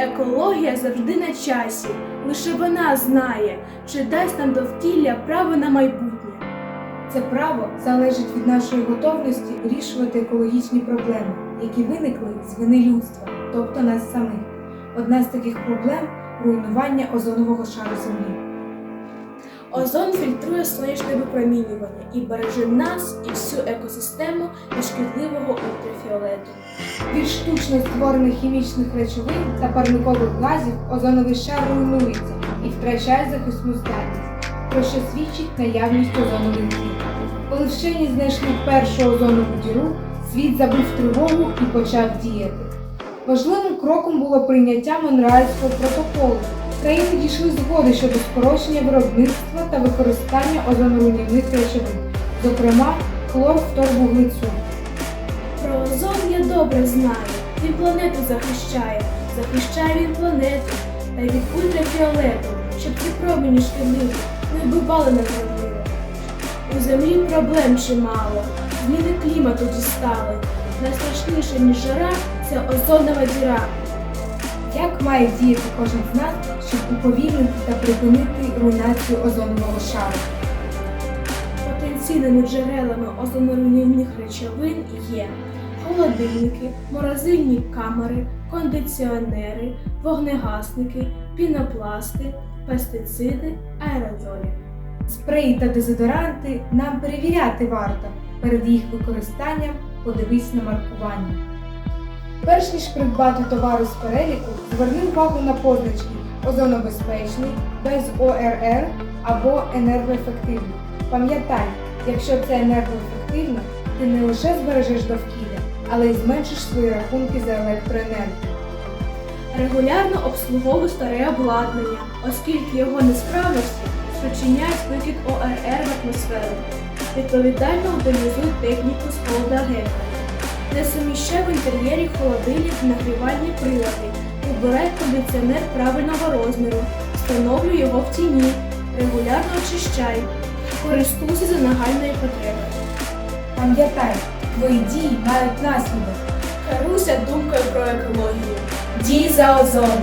Екологія завжди на часі. Лише вона знає, чи дасть нам довкілля право на майбутнє. Це право залежить від нашої готовності вирішувати екологічні проблеми, які виникли з вини людства, тобто нас самих. Одна з таких проблем руйнування озонового шару Землі. Озон фільтрує сонячне випромінювання і береже нас і всю екосистему від шкідливого ультрафіолету. Від штучно створених хімічних речовин та парникових газів озоновий шар руйнується і втрачає захисну здатність, про що свідчить наявність озонових дір. Коли вчені знайшли першу озонову діру, світ забув тривогу і почав діяти. Важливим кроком було прийняття Монреальського протоколу. Країни дійшли згоди щодо скорочення виробництва та використання озоноруйнівних речовин, зокрема хлорфторвуглецю. Про озон я добре знаю. Він планету захищає, захищає він планету та й від ультрафіолету, щоб ці промені шкідливі не вбивали на землю. У землі проблем чимало, зміни клімату дістали. Найстрашніше, ніж жара, це озонова діра. Має діяти кожен з нас, щоб уповільнити та припинити руйнацію озонового шару? Потенційними джерелами озоноруйнівних речовин є холодильники, морозильні камери, кондиціонери, вогнегасники, пінопласти, пестициди, аерозолі. Спреї та дезодоранти нам перевіряти варто. Перед їх використанням подивись на маркування. Перш ніж придбати товару з переліку, зверни увагу на позначки озонобезпечний, без ОРР або енергоефективний. Пам'ятай, якщо це енергоефективно, ти не лише збережеш довкілля, але й зменшиш свої рахунки за електроенергію. Регулярно обслуговуй старе обладнання, оскільки його несправності спричиняють викид ОРР в атмосферу. Відповідально утилізуй техніку з холодагентами. Не суміщай в інтер'єрі холодильник нагрівальні прилади. Вибирай кондиціонер правильного розміру. Встановлюй його в тіні. Регулярно очищай. Користуйся за нагальної потреби. Пам'ятай, твої дії мають наслідок. Керуйся думкою про екологію. Дій за озон!